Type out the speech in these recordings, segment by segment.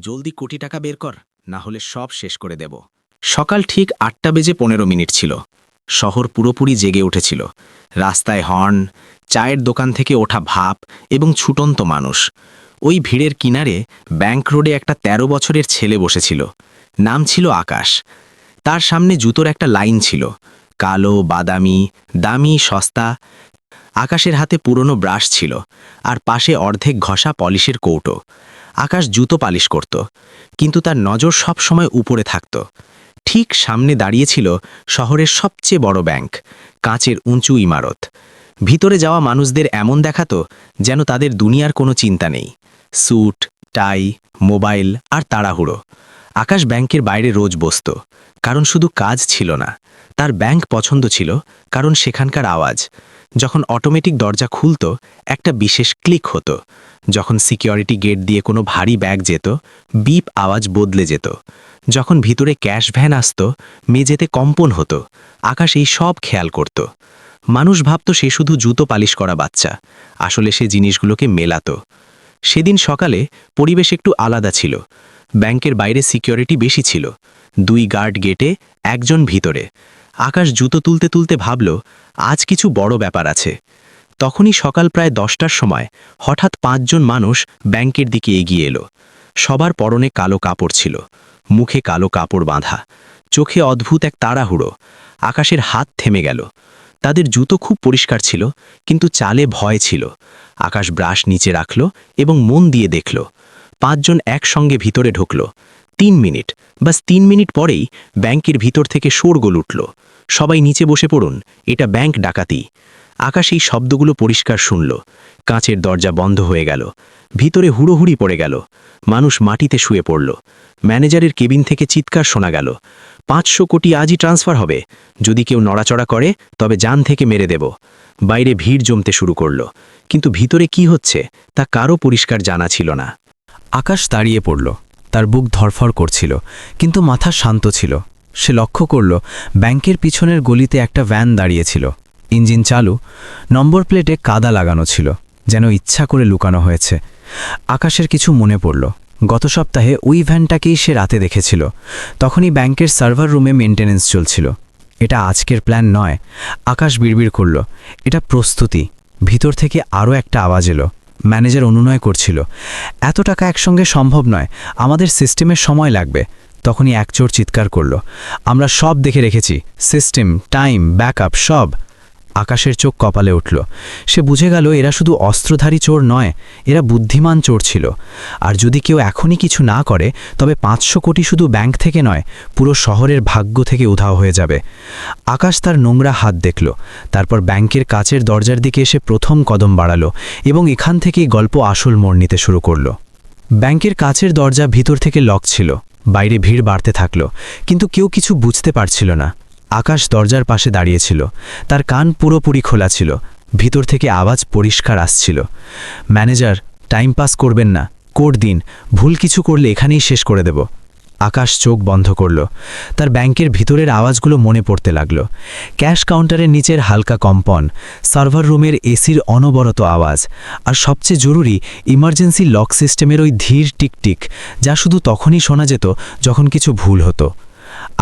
জলদি কোটি টাকা বের কর, না হলে সব শেষ করে দেব। সকাল ঠিক আটটা বেজে পনেরো মিনিট ছিল। শহর পুরোপুরি জেগে উঠেছিল। রাস্তায় হর্ন, চায়ের দোকান থেকে ওঠা ভাপ এবং ছুটন্ত মানুষ। ওই ভিড়ের কিনারে ব্যাংক রোডে একটা ১৩ বছরের ছেলে বসেছিল। নাম ছিল আকাশ। তার সামনে জুতোর একটা লাইন ছিল। কালো, বাদামি, দামি, সস্তা। আকাশের হাতে পুরনো ব্রাশ ছিল। আর পাশে অর্ধেক ঘষা পলিশের কৌটো। আকাশ জুতো পালিশ করত, কিন্তু তার নজর সব সময় উপরে থাকত। ঠিক সামনে দাঁড়িয়েছিল শহরের সবচেয়ে বড় ব্যাংক, কাঁচের উঁচু ইমারত। ভিতরে যাওয়া মানুষদের এমন দেখাতো যেন তাদের দুনিয়ার কোনো চিন্তা নেই। স্যুট, টাই, মোবাইল আর তাড়াহুড়ো। আকাশ ব্যাংকের বাইরে রোজ বসত, কারণ শুধু কাজ ছিল না। তার ব্যাংক পছন্দ ছিল, কারণ সেখানকার আওয়াজ। যখন অটোমেটিক দরজা খুলত, একটা বিশেষ ক্লিক হতো। যখন সিকিউরিটি গেট দিয়ে কোনো ভারী ব্যাগ যেত বিপ আওয়াজ বদলে যেত। যখন ভিতরে ক্যাশ ভ্যান আসত, মেঝেতে কম্পন হতো, আকাশ এই সব খেয়াল করত। মানুষ ভাবত সে শুধু জুতো পালিশ করা বাচ্চা, আসলে সে জিনিসগুলোকে মেলাতো। সেদিন সকালে পরিবেশ একটু আলাদা ছিল, ব্যাংকের বাইরে সিকিউরিটি বেশি ছিল, দুই গার্ড গেটে একজন ভিতরে। আকাশ জুতো তুলতে তুলতে ভাবল, আজ কিছু বড় ব্যাপার আছে। তখনই সকাল প্রায় দশটার সময় হঠাৎ পাঁচজন মানুষ ব্যাংকের দিকে এগিয়ে এলো। সবার পরনে কালো কাপড় ছিল, মুখে কালো কাপড় বাঁধা, চোখে অদ্ভুত এক তাড়াহুড়ো, আকাশের হাত থেমে গেল। তাদের জুতো খুব পরিষ্কার ছিল, কিন্তু চালে ভয় ছিল। আকাশ ব্রাশ নিচে রাখল এবং মন দিয়ে দেখল, পাঁচজন একসঙ্গে ভিতরে ঢুকল। তিন মিনিট। বাস তিন মিনিট পরেই ব্যাংকের ভিতর থেকে শোরগোল উঠল। সবাই নিচে বসে পড়ুন, এটা ব্যাংক ডাকাতি। আকাশ এই শব্দগুলো পরিষ্কার শুনল। কাঁচের দরজা বন্ধ হয়ে গেল। ভিতরে হুড়োহুড়ি পড়ে গেল। মানুষ মাটিতে শুয়ে পড়ল। ম্যানেজারের কেবিন থেকে চিৎকার শোনা গেল। পাঁচশো কোটি আজই ট্রান্সফার হবে। যদি কেউ নড়াচড়া করে, তবে যান থেকে মেরে দেব। বাইরে ভিড় জমতে শুরু করল। কিন্তু ভিতরে কি হচ্ছে, তা কারও পরিষ্কার জানা ছিল না। আকাশ দাঁড়িয়ে পড়ল। তার বুক ধরফর করছিল, কিন্তু মাথা শান্ত ছিল। সে লক্ষ্য করল, ব্যাংকের পিছনের গলিতে একটা ভ্যান দাঁড়িয়েছিল। ইঞ্জিন চালু, নম্বর প্লেটে কাদা লাগানো ছিল, যেন ইচ্ছা করে লুকানো হয়েছে। আকাশের কিছু মনে পড়ল। গত সপ্তাহে ওই ভ্যানটাকেই সে রাতে দেখেছিল। তখনই ব্যাংকের সার্ভার রুমে মেনটেনেন্স চলছিল। এটা আজকের প্ল্যান নয়। আকাশ বিড়বিড় করল। এটা প্রস্তুতি। ভিতর থেকে আরও একটা আওয়াজ এলো। ম্যানেজার অনুনয় করছিল। এত টাকা একসঙ্গে সম্ভব নয়। আমাদের সিস্টেমের সময় লাগবে। তখনই একচোর চিৎকার করল। আমরা সব দেখে রেখেছি। সিস্টেম, টাইম, ব্যাকআপ, সব। আকাশের চোখ কপালে উঠল। সে বুঝে গেল, এরা শুধু অস্ত্রধারী চোর নয়, এরা বুদ্ধিমান চোর ছিল। আর যদি কেউ এখনই কিছু না করে, তবে পাঁচশো কোটি শুধু ব্যাংক থেকে নয়, পুরো শহরের ভাগ্য থেকে উধাও হয়ে যাবে। আকাশ তার নোংরা হাত দেখল। তারপর ব্যাংকের কাচের দরজার দিকে এসে প্রথম কদম বাড়ালো এবং এখান থেকেই গল্প আসল মোড় নিতে শুরু করল। ব্যাংকের কাচের দরজা ভিতর থেকে লক ছিল। বাইরে ভিড় বাড়তে থাকল, কিন্তু কেউ কিছু বুঝতে পারছিল না। আকাশ দরজার পাশে দাঁড়িয়েছিল। তার কান পুরোপুরি খোলা ছিল। ভিতর থেকে আওয়াজ পরিষ্কার আসছিল। ম্যানেজার, টাইম পাস করবেন না। কোড দিন। ভুল কিছু করলে এখানেই শেষ করে দেব। আকাশ চোখ বন্ধ করল। তার ব্যাংকের ভিতরের আওয়াজগুলো মনে পড়তে লাগল। ক্যাশ কাউন্টারের নিচের হালকা কম্পন, সার্ভার রুমের এসির অনবরত আওয়াজ, আর সবচেয়ে জরুরি, ইমার্জেন্সি লক সিস্টেমের ওই ধীর টিকটিক, যা শুধু তখনই শোনা যেত যখন কিছু ভুল হতো।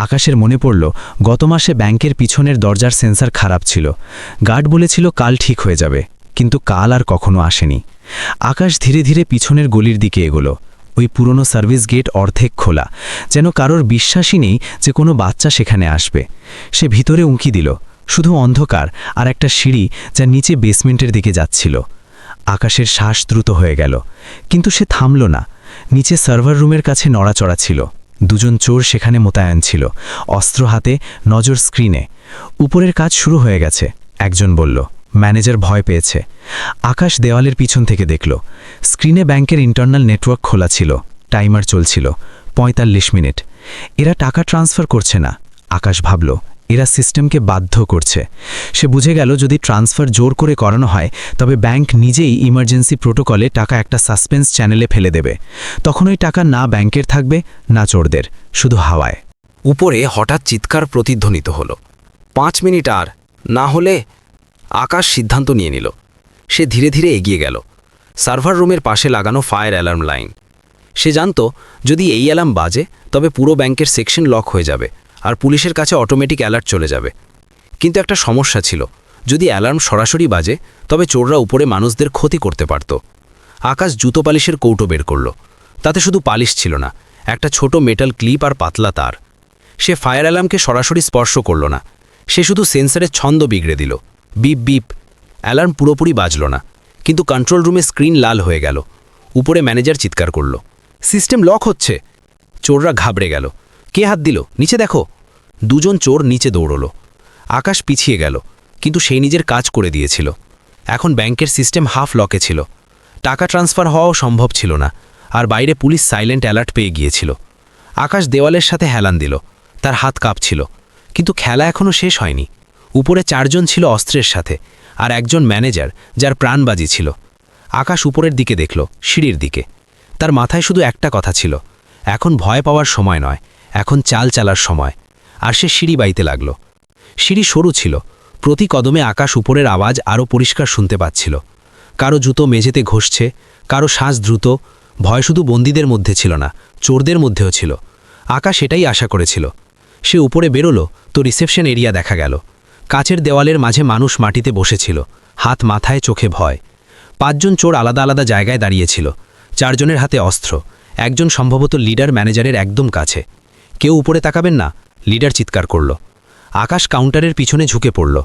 আকাশের মনে পড়ল, গত মাসে ব্যাংকের পিছনের দরজার সেন্সার খারাপ ছিল। গার্ড বলেছিল কাল ঠিক হয়ে যাবে, কিন্তু কাল আর কখনো আসেনি। আকাশ ধীরে ধীরে পিছনের গলির দিকে এগোলো। ওই পুরনো সার্ভিস গেট অর্ধেক খোলা, যেন কারোর বিশ্বাসই নেই যে কোনো বাচ্চা সেখানে আসবে। সে ভিতরে উঁকি দিল, শুধু অন্ধকার আর একটা সিঁড়ি যা নিচে বেসমেন্টের দিকে যাচ্ছিল। আকাশের শ্বাস দ্রুত হয়ে গেল, কিন্তু সে থামল না। নিচে সার্ভার রুমের কাছে নড়াচড়া ছিল। দুজন চোর সেখানে মোতায়েন ছিল। অস্ত্র হাতে, নজর স্ক্রিনে। উপরের কাজ শুরু হয়ে গেছে, একজন বলল। ম্যানেজার ভয় পেয়েছে। আকাশ দেওয়ালের পিছন থেকে দেখল। স্ক্রিনে ব্যাংকের ইন্টারনাল নেটওয়ার্ক খোলা ছিল। টাইমার চলছিল। ৪৫ মিনিট। এরা টাকা ট্রান্সফার করছে না। আকাশ ভাবল এরা সিস্টেমকে বাধ্য করছে। সে বুঝে গেল যদি ট্রান্সফার জোর করে করানো হয়, তবে ব্যাংক নিজেই ইমার্জেন্সি প্রোটোকলে টাকা একটা সাসপেন্স চ্যানেলে ফেলে দেবে। তখন ওই টাকা না ব্যাংকের থাকবে, না চোরদের, শুধু হাওয়ায়। উপরে হঠাৎ চিৎকার প্রতিধ্বনিত হল। পাঁচ মিনিট আর, না হলে আকাশ সিদ্ধান্ত নিয়ে নিল। সে ধীরে ধীরে এগিয়ে গেল। সার্ভার রুমের পাশে লাগানো ফায়ার অ্যালার্ম লাইন। সে জানত, যদি এই অ্যালার্ম বাজে, তবে পুরো ব্যাংকের সেকশন লক হয়ে যাবে। আর পুলিশের কাছে অটোমেটিক অ্যালার্ট চলে যাবে। কিন্তু একটা সমস্যা ছিল, যদি অ্যালার্ম সরাসরি বাজে, তবে চোররা উপরে মানুষদের ক্ষতি করতে পারত। আকাশ জুতো পালিশের কৌটো বের করল। তাতে শুধু পালিশ ছিল না, একটা ছোট মেটাল ক্লিপ আর পাতলা তার। সে ফায়ার অ্যালার্মকে সরাসরি স্পর্শ করল না, সে শুধু সেন্সারের ছন্দ বিগড়ে দিল। বিপ বিপ অ্যালার্ম পুরোপুরি বাজল না, কিন্তু কন্ট্রোল রুমে স্ক্রিন লাল হয়ে গেল। উপরে ম্যানেজার চিৎকার করল সিস্টেম লক হচ্ছে! চোররা ঘাবড়ে গেল। কে হাত দিল? নিচে দেখো! দুজন চোর নিচে দৌড়ল। আকাশ পিছিয়ে গেল, কিন্তু সেই নিজের কাজ করে দিয়েছিল। এখন ব্যাংকের সিস্টেম হাফ লকে ছিল। টাকা ট্রান্সফার হওয়াও সম্ভব ছিল না, আর বাইরে পুলিশ সাইলেন্ট অ্যালার্ট পেয়ে গিয়েছিল। আকাশ দেওয়ালের সাথে হেলান দিল, তার হাত কাঁপছিল, কিন্তু খেলা এখনও শেষ হয়নি। উপরে চারজন ছিল অস্ত্রের সাথে, আর একজন ম্যানেজার, যার প্রাণবাজি ছিল। আকাশ উপরের দিকে দেখল, সিঁড়ির দিকে। তার মাথায় শুধু একটা কথা ছিল, এখন ভয় পাওয়ার সময় নয়, এখন চাল চালার সময়। আর সে সিঁড়ি বাইতে লাগল। সিঁড়ি সরু ছিল। প্রতি কদমে আকাশ উপরের আওয়াজ আরও পরিষ্কার শুনতে পাচ্ছিল। কারও জুতো মেঝেতে ঘষছে, কারও শ্বাস দ্রুত, ভয় শুধু বন্দীদের মধ্যে ছিল না, চোরদের মধ্যেও ছিল। আকাশ এটাই আশা করেছিল। সে উপরে বেরোলো, তো রিসেপশন এরিয়া দেখা গেল। কাচের দেওয়ালের মাঝে মানুষ মাটিতে বসেছিল, হাত মাথায়, চোখে ভয়। পাঁচজন চোর আলাদা আলাদা জায়গায় দাঁড়িয়েছিল। চারজনের হাতে অস্ত্র। একজন সম্ভবত লিডার ম্যানেজারের একদম কাছে। কেউ উপরে তাকাবেন না লিডার চিৎকার করল। আকাশ কাউন্টারের পিছনে ঝুঁকে পড়ল।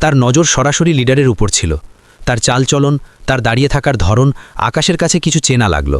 তার নজর সরাসরি লিডারের উপর ছিল। তার চালচলন, তার দাঁড়িয়ে থাকার ধরন, আকাশের কাছে কিছু চেনা লাগল।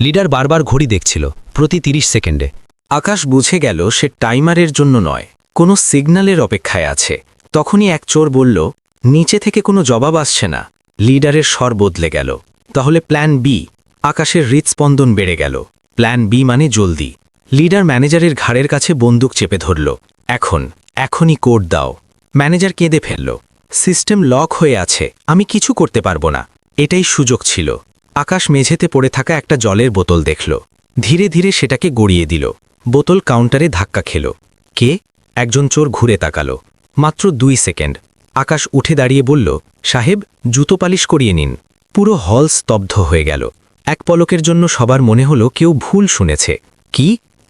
লিডার বারবার ঘড়ি দেখছিল, প্রতি ৩০ সেকেন্ডে। আকাশ বুঝে গেল সে টাইমারের জন্য নয়, কোনো সিগন্যালের অপেক্ষায় আছে। তখনই এক চোর বলল, নিচে থেকে কোনো জবাব আসছে না। লিডারের স্বর বদলে গেল। তাহলে প্ল্যান বি, আকাশের হৃৎস্পন্দন বেড়ে গেল। প্ল্যান বি মানে জলদি। লিডার ম্যানেজারের ঘাড়ের কাছে বন্দুক চেপে ধরল। এখন, এখনই কোড দাও। ম্যানেজার কেঁদে ফেলল। সিস্টেম লক হয়ে আছে, আমি কিছু করতে পারব না। এটাই সুযোগ ছিল। আকাশ মেঝেতে পড়ে থাকা একটা জলের বোতল দেখল। ধীরে ধীরে সেটাকে গড়িয়ে দিল। বোতল কাউন্টারে ধাক্কা খেল। কে? একজন চোর ঘুরে তাকালো। মাত্র দুই সেকেন্ড। আকাশ উঠে দাঁড়িয়ে বলল, সাহেব, জুতো পালিশ করিয়ে নিন। পুরো হল স্তব্ধ হয়ে গেল। এক পলকের জন্য সবার মনে হলো কেউ ভুল শুনেছে। কি?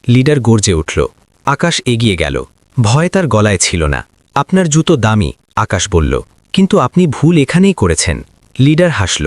লিডার গর্জে উঠল। আকাশ এগিয়ে গেল। ভয় তার গলায় ছিল না। আপনার জুতো দামি আকাশ বলল। কিন্তু আপনি ভুল এখানেই করেছেন লিডার হাসল।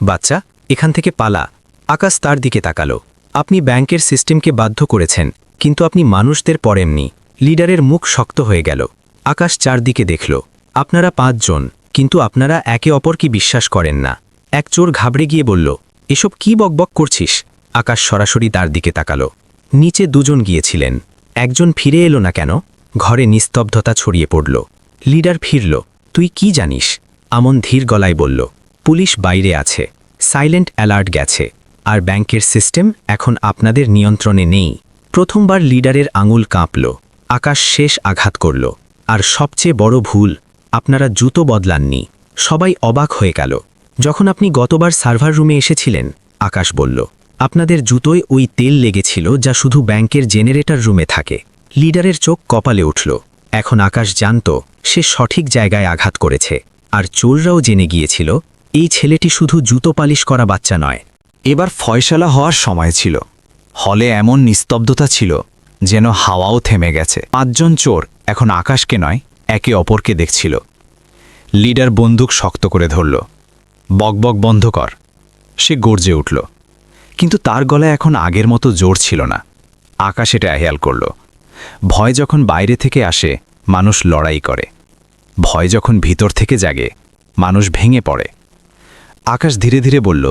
বাচ্চা, এখান থেকে পালা। আকাশ তার দিকে তাকালো। আপনি ব্যাংকের সিস্টেমকে বাধ্য করেছেন, কিন্তু আপনি মানুষদের পড়েননি লিডারের মুখ শক্ত হয়ে গেল। আকাশ চারদিকে দেখল। আপনারা পাঁচজন, কিন্তু আপনারা একে অপরকে বিশ্বাস করেন না। এক চোর ঘাবড়ে গিয়ে বলল, এসব কি বকবক করছিস? আকাশ সরাসরি তার দিকে তাকালো। নিচে দুজন গিয়েছিলেন। একজন ফিরে এলো না কেন? ঘরে নিস্তব্ধতা ছড়িয়ে পড়ল। লিডার ফিরল। তুই কি জানিস? আমন ধীর গলায় বলল। পুলিশ বাইরে আছে। সাইলেন্ট অ্যালার্ট গেছে। আর ব্যাংকের সিস্টেম এখন আপনাদের নিয়ন্ত্রণে নেই। প্রথমবার লিডারের আঙুল কাঁপল। আকাশ শেষ আঘাত করল। আর সবচেয়ে বড় ভুল, আপনারা জুতো বদলাননি। সবাই অবাক হয়ে গেল। যখন আপনি গতবার সার্ভার রুমে এসেছিলেন, আকাশ বলল। আপনাদের জুতোয় ওই তেল লেগেছিল যা শুধু ব্যাংকের জেনারেটর রুমে থাকে। লিডারের চোখ কপালে উঠল। এখন আকাশ জানত, সে সঠিক জায়গায় আঘাত করেছে। আর চোররাও জেনে গিয়েছিল, এই ছেলেটি শুধু জুতো পালিশ করা বাচ্চা নয়। এবার ফয়সালা হওয়ার সময় ছিল। হলে এমন নিস্তব্ধতা ছিল যেন হাওয়াও থেমে গেছে। পাঁচজন চোর এখন আকাশকে নয়, একে অপরকে দেখছিল। লিডার বন্দুক শক্ত করে ধরল। বকবক বন্ধ কর। সে গর্জে উঠল। কিন্তু তার গলায় এখন আগের মতো জোর ছিল না। আকাশ এটা হেয়াল করল। ভয় যখন বাইরে থেকে আসে, মানুষ লড়াই করে। ভয় যখন ভিতর থেকে জাগে, মানুষ ভেঙে পড়ে। আকাশ ধীরে ধীরে বলল,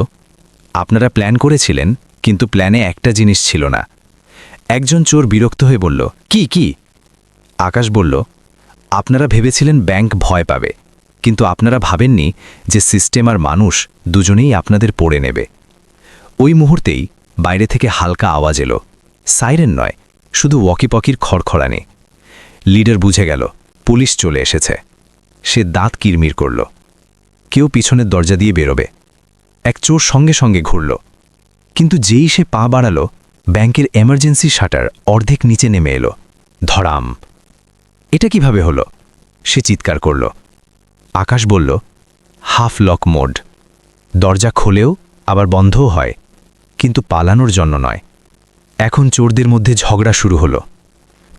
আপনারা প্ল্যান করেছিলেন, কিন্তু প্ল্যানে একটা জিনিস ছিল না। একজন চোর বিরক্ত হয়ে বলল, কি কি? আকাশ বলল, আপনারা ভেবেছিলেন ব্যাংক ভয় পাবে, কিন্তু আপনারা ভাবেননি যে সিস্টেম আর মানুষ দুজনেই আপনাদের পড়ে নেবে। ওই মুহূর্তেই বাইরে থেকে হালকা আওয়াজ এলো। সাইরেন নয়, শুধু ওয়াকিপকির খড়খড়ানি। লিডার বুঝে গেল, পুলিশ চলে এসেছে। সে দাঁত কিরমির করল। কেউ পিছনের দরজা দিয়ে বেরোবে। এক চোর সঙ্গে সঙ্গে ঘুরল। কিন্তু যেই সে পা বাড়ালো, ব্যাংকের এমার্জেন্সি শাটার অর্ধেক নিচে নেমে এলো। ধরাম। এটা কীভাবে হলো? সে চিৎকার করল। আকাশ বলল হাফ লক মোড। দরজা খোলেও, আবার বন্ধও হয়। কিন্তু পালানোর জন্য নয়। এখন চোরদের মধ্যে ঝগড়া শুরু হলো।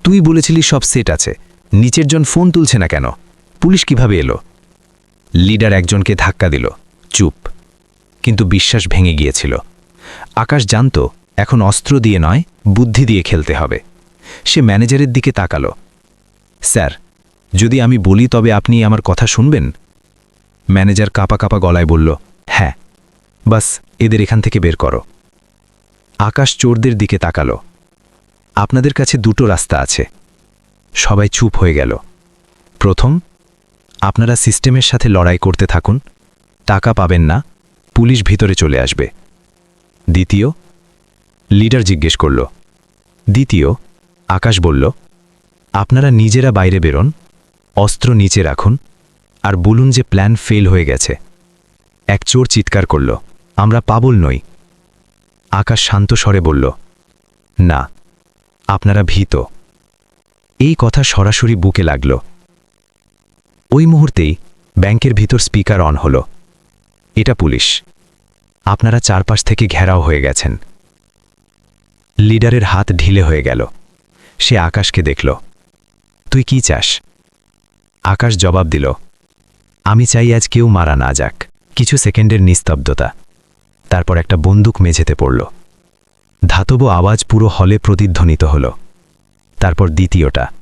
তুই বলেছিলি সব সেট আছে। নিচের জন ফোন তুলছে না কেন? পুলিশ কীভাবে এলো? লিডার একজনকে ধাক্কা দিল। চুপ। কিন্তু বিশ্বাস ভেঙে গিয়েছিল। আকাশ জানত, এখন অস্ত্র দিয়ে নয়, বুদ্ধি দিয়ে খেলতে হবে। সে ম্যানেজারের দিকে তাকালো। স্যার, যদি আমি বলি তবে আপনি আমার কথা শুনবেন? ম্যানেজার কাপা কাপা গলায় বলল হ্যাঁ। বাস, এদের এখান থেকে বের করো। আকাশ চোরদের দিকে তাকালো। আপনাদের কাছে দুটো রাস্তা আছে। সবাই চুপ হয়ে গেল। প্রথম, আপনারা সিস্টেমের সাথে লড়াই করতে থাকুন। টাকা পাবেন না, পুলিশ ভিতরে চলে আসবে। দ্বিতীয়, লিডার জিজ্ঞেস করল। দ্বিতীয়, আকাশ বলল, আপনারা নিজেরা বাইরে বেরোন, অস্ত্র নিচে রাখুন, আর বলুন যে প্ল্যান ফেল হয়ে গেছে। এক চোর চিৎকার করল, আমরা পাবল নই। আকাশ শান্ত স্বরে বলল, না, আপনারা ভীত। এই কথা সরাসরি বুকে লাগল। ওই মুহূর্তেই ব্যাংকের ভিতর স্পিকার অন হল। এটা পুলিশ। আপনারা চারপাশ থেকে ঘেরাও হয়ে গেছেন। লিডারের হাত ঢিলে হয়ে গেল। সে আকাশকে দেখল। তুই কি চাস? আকাশ জবাব দিল, আমি চাই আজ কেউ মারা না যাক। কিছু সেকেন্ডের নিস্তব্ধতা। তারপর একটা বন্দুক মেঝেতে পড়ল। ধাতব আওয়াজ পুরো হলে প্রতিধ্বনিত হল। তারপর দ্বিতীয়টা।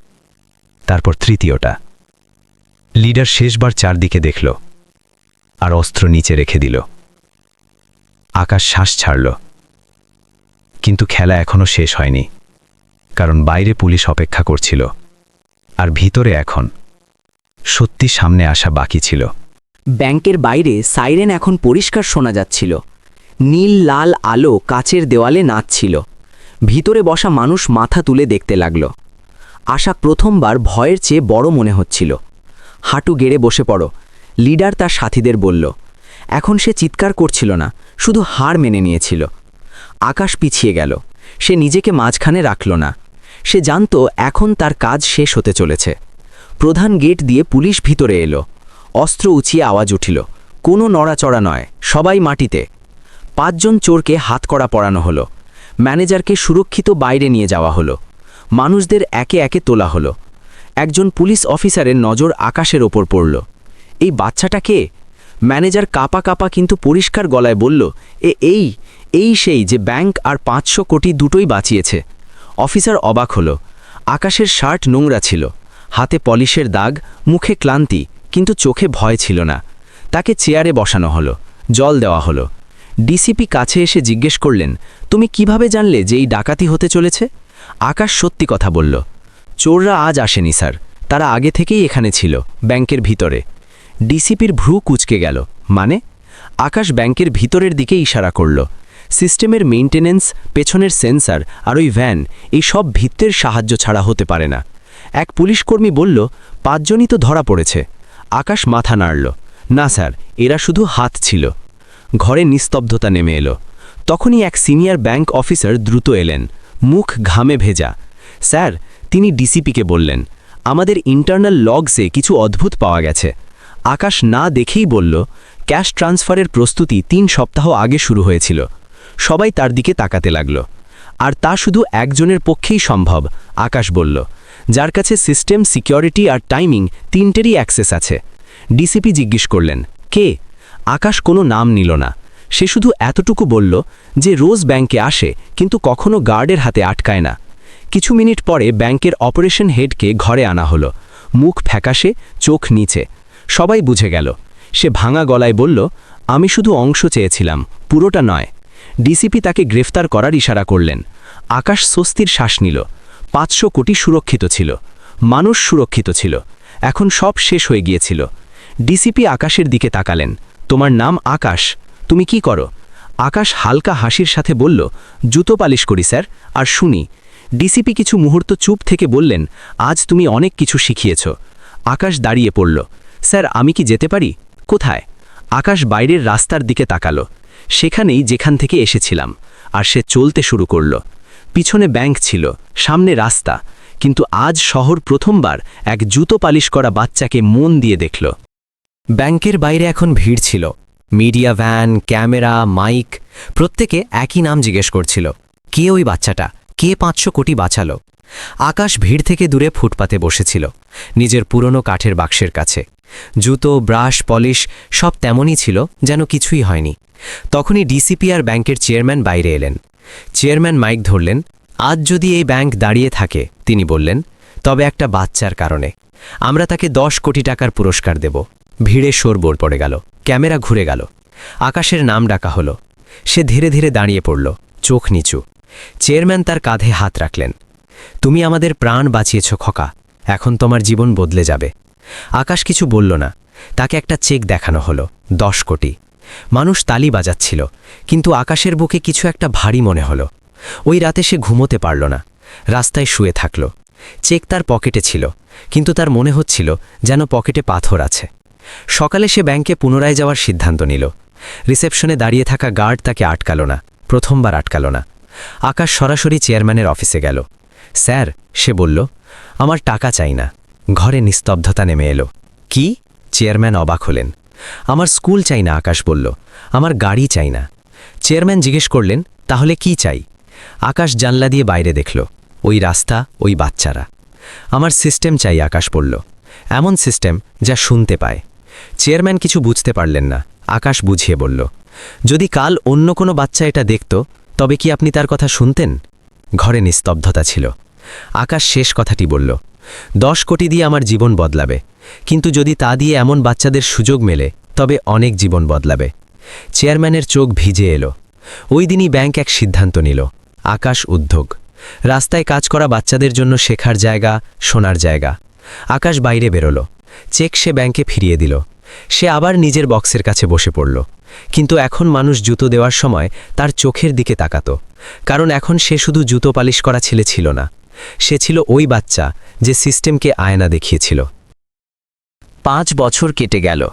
তারপর তৃতীয়টা। লিডার শেষবার চারদিকে দেখল। আর অস্ত্র নিচে রেখে দিল। আকাশ শ্বাস ছাড়ল। কিন্তু খেলা এখনও শেষ হয়নি। কারণ বাইরে পুলিশ অপেক্ষা করছিল। আর ভিতরে এখন। সত্যি সামনে আসা বাকি ছিল। ব্যাংকের বাইরে সাইরেন এখন পরিষ্কার শোনা যাচ্ছিল। নীল লাল আলো কাচের দেওয়ালে নাচছিল। ভিতরে বসা মানুষ মাথা তুলে দেখতে লাগল। আশা প্রথমবার ভয়ের চেয়ে বড় মনে হচ্ছিল। হাঁটু গেড়ে বসে পড়ো, লিডার তার সাথীদের বলল। এখন সে চিৎকার করছিল না, শুধু হাড় মেনে নিয়েছিল। আকাশ পিছিয়ে গেল, সে নিজেকে মাঝখানে রাখল না। সে জানত এখন তার কাজ শেষ হতে চলেছে। প্রধান গেট দিয়ে পুলিশ ভিতরে এলো। অস্ত্র উঁচিয়ে আওয়াজ উঠিল, কোনো নড়াচড়া নয়, সবাই মাটিতে। পাঁচজন চোরকে হাতকড়া পরানো হলো। ম্যানেজারকে সুরক্ষিত বাইরে নিয়ে যাওয়া হলো। মানুষদের একে একে তোলা হলো। একজন পুলিশ অফিসারের নজর আকাশের ওপর পড়ল। এই বাচ্চাটা কে? ম্যানেজার কাপা কাপা কিন্তু পরিষ্কার গলায় বলল, এ এই এই সেই যে ব্যাংক আর পাঁচশো কোটি দুটোই বাঁচিয়েছে। অফিসার অবাক হলো। আকাশের শার্ট নোংরা ছিল। হাতে পলিশের দাগ, মুখে ক্লান্তি, কিন্তু চোখে ভয় ছিল না। তাকে চেয়ারে বসানো হলো। জল দেওয়া হলো। ডিসিপি কাছে এসে জিজ্ঞেস করলেন, তুমি কীভাবে জানলে যে এই ডাকাতি হতে চলেছে? আকাশ সত্যি কথা বলল, চোররা আজ আসেনি, স্যার। তারা আগে থেকেই এখানে ছিল, ব্যাংকের ভিতরে। ডিসিপির ভ্রু কুচকে গেল মানে? আকাশ ব্যাংকের ভিতরের দিকে ইশারা করল, সিস্টেমের মেইনটেনেন্স, পেছনের সেন্সার আর ওই ভ্যান, এই সব ভিত্তের সাহায্য ছাড়া হতে পারে না। এক পুলিশকর্মী বলল, পাঁচজনই তো ধরা পড়েছে। আকাশ মাথা নাড়ল, না, স্যার, এরা শুধু হাত ছিল। ঘরে নিস্তব্ধতা নেমে এলো। তখনই এক সিনিয়র ব্যাংক অফিসার দ্রুত এলেন। মুখ ঘামে ভেজা। স্যার, তিনি ডিসিপিকে বললেন। আমাদের ইন্টারনাল লগসে কিছু অদ্ভুত পাওয়া গেছে। আকাশ না দেখেই বলল, ক্যাশ ট্রান্সফারের প্রস্তুতি তিন সপ্তাহ আগে শুরু হয়েছিল। সবাই তার দিকে তাকাতে লাগল। আর তা শুধু একজনের পক্ষেই সম্ভব আকাশ বলল। যার কাছে সিস্টেম, সিকিউরিটি আর টাইমিং তিনটেরই অ্যাক্সেস আছে। ডিসিপি জিজ্ঞেস করলেন, কে? আকাশ কোনো নাম নিল না। সে শুধু এতটুকু বলল যে রোজ ব্যাংকে আসে, কিন্তু কখনো গার্ডের হাতে আটকায় না। কিছু মিনিট পরে ব্যাংকের অপারেশন হেডকে ঘরে আনা হলো। মুখ ফ্যাকাশে, চোখ নিচে। সবাই বুঝে গেল। সে ভাঙা গলায় বলল, আমি শুধু অংশ চেয়েছিলাম, পুরোটা নয়। ডিসিপি তাকে গ্রেফতার করার ইশারা করলেন। আকাশ স্বস্তির শ্বাস নিল। পাঁচশো কোটি সুরক্ষিত ছিল। মানুষ সুরক্ষিত ছিল। এখন সব শেষ হয়ে গিয়েছিল। ডিসিপি আকাশের দিকে তাকালেন। তোমার নাম আকাশ। তুমি কি করো? আকাশ হালকা হাসির সাথে বলল, জুতো পালিশ করি, স্যার, আর শুনি। ডিসিপি কিছু মুহূর্ত চুপ থেকে বললেন, আজ তুমি অনেক কিছু শিখিয়েছ। আকাশ দাঁড়িয়ে পড়ল, স্যার, আমি কি যেতে পারি? কোথায়? আকাশ বাইরের রাস্তার দিকে তাকালো, সেখানেই যেখান থেকে এসেছিলাম, আর সে চলতে শুরু করল। পিছনে ব্যাংক ছিল, সামনে রাস্তা, কিন্তু আজ শহর প্রথমবার এক জুতো পালিশ করা বাচ্চাকে মন দিয়ে দেখল। ব্যাংকের বাইরে এখন ভিড় ছিল। মিডিয়া ভ্যান, ক্যামেরা, মাইক, প্রত্যেকে একই নাম জিজ্ঞেস করছিল। কে ওই বাচ্চাটা? কে পাঁচশো কোটি বাঁচালো? আকাশ ভিড় থেকে দূরে ফুটপাতে বসেছিল, নিজের পুরনো কাঠের বাক্সের কাছে। জুতো, ব্রাশ, পলিশ সব তেমনই ছিল যেন কিছুই হয়নি। তখনই ডিসিপি আর ব্যাংকের চেয়ারম্যান বাইরে এলেন। চেয়ারম্যান মাইক ধরলেন, আজ যদি এই ব্যাংক দাঁড়িয়ে থাকে, তিনি বললেন, তবে একটা বাচ্চার কারণে। আমরা তাকে দশ কোটি টাকার পুরস্কার দেব। ভিড়ে শোরবোর পড়ে গেল, ক্যামেরা ঘুরে গেল। আকাশের নাম ডাকা হলো। সে ধীরে ধীরে দাঁড়িয়ে পড়ল, চোখ নিচু। চেয়ারম্যান তার কাঁধে হাত রাখলেন। তুমি আমাদের প্রাণ বাঁচিয়েছ, খকা। এখন তোমার জীবন বদলে যাবে। আকাশ কিছু বলল না। তাকে একটা চেক দেখানো হলো, দশ কোটি। মানুষ তালি বাজাচ্ছিল, কিন্তু আকাশের বুকে কিছু একটা ভারী মনে হলো। ওই রাতে সে ঘুমোতে পারল না, রাস্তায় শুয়ে থাকল। চেক তার পকেটে ছিল, কিন্তু তার মনে হচ্ছিল যেন পকেটে পাথর আছে। সকালে সে ব্যাংকে পুনরায় যাওয়ার সিদ্ধান্ত নিল। রিসেপশনে দাঁড়িয়ে থাকা গার্ড তাকে আটকাল না, প্রথমবার আটকাল না। আকাশ সরাসরি চেয়ারম্যানের অফিসে গেল। স্যার, সে বলল, আমার টাকা চাই না। ঘরে নিস্তব্ধতা নেমে এলো। কি? চেয়ারম্যান অবাক হলেন। আমার স্কুল চাই না, আকাশ বলল। আমার গাড়ি চাই না। চেয়ারম্যান জিজ্ঞেস করলেন, তাহলে কি চাই? আকাশ জানলা দিয়ে বাইরে দেখল, ওই রাস্তা, ওই বাচ্চারা। আমার সিস্টেম চাই, আকাশ বলল। এমন সিস্টেম যা শুনতে পায়। চেয়ারম্যান কিছু বুঝতে পারলেন না। আকাশ বুঝিয়ে বলল, যদি কাল অন্য কোনো বাচ্চা এটা দেখত, তবে কি আপনি তার কথা শুনতেন? ঘরে নিস্তব্ধতা ছিল। আকাশ শেষ কথাটি বলল, দশ কোটি দিয়ে আমার জীবন বদলাবে। কিন্তু যদি তা দিয়ে এমন বাচ্চাদের সুযোগ মেলে, তবে অনেক জীবন বদলাবে। চেয়ারম্যানের চোখ ভিজে এলো। ওই দিনই ব্যাংক এক সিদ্ধান্ত নিল। আকাশ উদ্যোগ, রাস্তায় কাজ করা বাচ্চাদের জন্য শেখার জায়গা, শোনার জায়গা। আকাশ বাইরে বেরোলো। চেক সে ব্যাংকে ফিরিয়ে দিল। সে আবার নিজের বক্সের কাছে বসে পড়ল। কিন্তু এখন মানুষ জুতো দেওয়ার সময় তার চোখের দিকে তাকাত। কারণ এখন সে শুধু জুতো পালিশ করা ছেলে ছিল না। সে ছিল ওই বাচ্চা যে সিস্টেমকে আয়না দেখিয়েছিল। পাঁচ বছর কেটে গেল।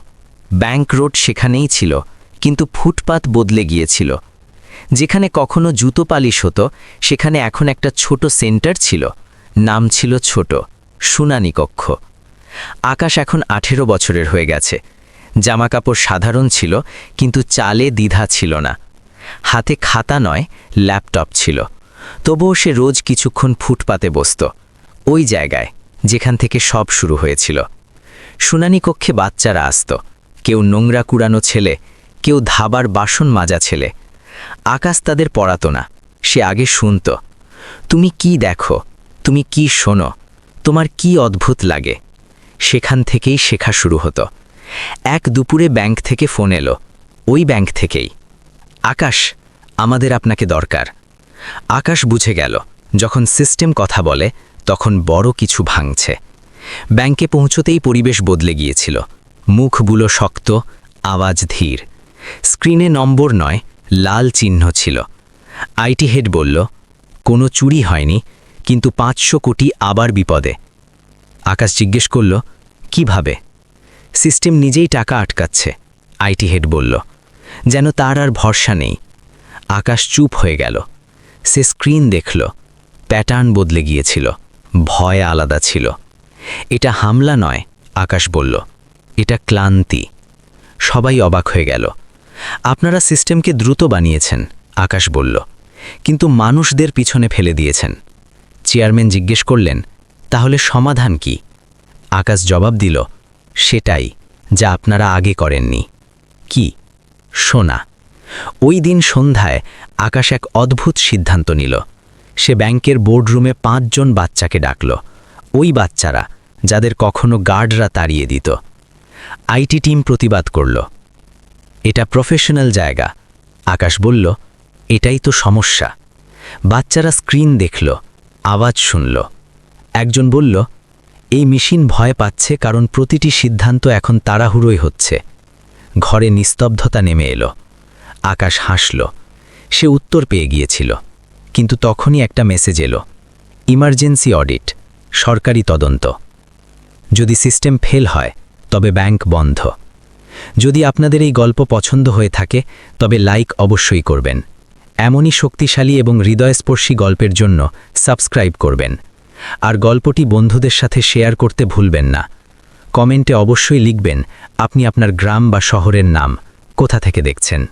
ব্যাংক রোড সেখানেই ছিল, কিন্তু ফুটপাত বদলে গিয়েছিল। যেখানে কখনো জুতো পালিশ হতো, সেখানে এখন একটা ছোট সেন্টার ছিল। নাম ছিল ছোট। শুনানি কক্ষ। আকাশ এখন আঠেরো বছরের হয়ে গেছে। জামাকাপড় সাধারণ ছিল, কিন্তু চালে দ্বিধা ছিল না। হাতে খাতা নয়, ল্যাপটপ ছিল। তবুও সে রোজ কিছুক্ষণ ফুটপাতে বসত। ওই জায়গায়, যেখান থেকে সব শুরু হয়েছিল। শুনানি কক্ষে বাচ্চারা আসত। কেউ নোংরা কুড়ানো ছেলে, কেউ ধাবার বাসন মাজা ছেলে। আকাশ তাদের পড়াতো না, সে আগে শুনত। তুমি কি দেখো? তুমি কি শোনো? তোমার কি অদ্ভুত লাগে? সেখান থেকেই শেখা শুরু হতো। এক দুপুরে ব্যাংক থেকে ফোন এলো। ওই ব্যাংক থেকেই। আকাশ, আমাদের আপনাকে দরকার। আকাশ বুঝে গেল, যখন সিস্টেম কথা বলে, তখন বড় কিছু ভাঙছে। ব্যাংকে পৌঁছতেই পরিবেশ বদলে গিয়েছিল। মুখগুলো শক্ত, আওয়াজ ধীর। স্ক্রিনে নম্বর নয়, লাল চিহ্ন ছিল। আইটি হেড বলল, কোনো চুরি হয়নি কিন্তু পাঁচশো কোটি আবার বিপদে। আকাশ জিজ্ঞেস করল, কীভাবে? সিস্টেম নিজেই টাকা আটকাচ্ছে আইটি হেড বলল। যেন তার আর ভরসা নেই। আকাশ চুপ হয়ে গেল। সে স্ক্রিন দেখল, প্যাটার্ন বদলে গিয়েছিল, ভয় আলাদা ছিল। এটা হামলা নয়, আকাশ বলল, এটা ক্লান্তি। সবাই অবাক হয়ে গেল। আপনারা সিস্টেমকে দ্রুত বানিয়েছেন, আকাশ বলল, কিন্তু মানুষদের পিছনে ফেলে দিয়েছেন। চেয়ারম্যান জিজ্ঞেস করলেন, তাহলে সমাধান কি? আকাশ জবাব দিল, সেটাই, যা আপনারা আগে করেননি। কি? সোনা। ওই দিন সন্ধ্যায় আকাশ এক অদ্ভুত সিদ্ধান্ত নিল। সে ব্যাংকের বোর্ডরুমে পাঁচজন বাচ্চাকে ডাকল। ওই বাচ্চারা, যাদের কখনো গার্ডরা তাড়িয়ে দিত। আইটি টিম প্রতিবাদ করল, এটা প্রফেশনাল জায়গা। আকাশ বলল, এটাই তো সমস্যা। বাচ্চারা স্ক্রিন দেখল আওয়াজ শুনল। একজন বলল, এই মেশিন ভয় পাচ্ছে কারণ প্রতিটি সিদ্ধান্ত এখন তাড়াহুড়োই হচ্ছে। ঘরে নিস্তব্ধতা নেমে এলো। আকাশ হাসল। সে উত্তর পেয়ে গিয়েছিল। কিন্তু তখনই একটা মেসেজ এলো। ইমার্জেন্সি অডিট, সরকারি তদন্ত। যদি সিস্টেম ফেল হয়, তবে ব্যাংক বন্ধ। যদি আপনাদের এই গল্প পছন্দ হয়ে থাকে, তবে লাইক অবশ্যই করবেন। এমনই শক্তিশালী এবং হৃদয়স্পর্শী গল্পের জন্য সাবস্ক্রাইব করবেন। আর গল্পটি বন্ধুদের সাথে শেয়ার করতে ভুলবেন না। কমেন্টে অবশ্যই লিখবেন, আপনি আপনার গ্রাম বা শহরের নাম কোথা থেকে দেখছেন?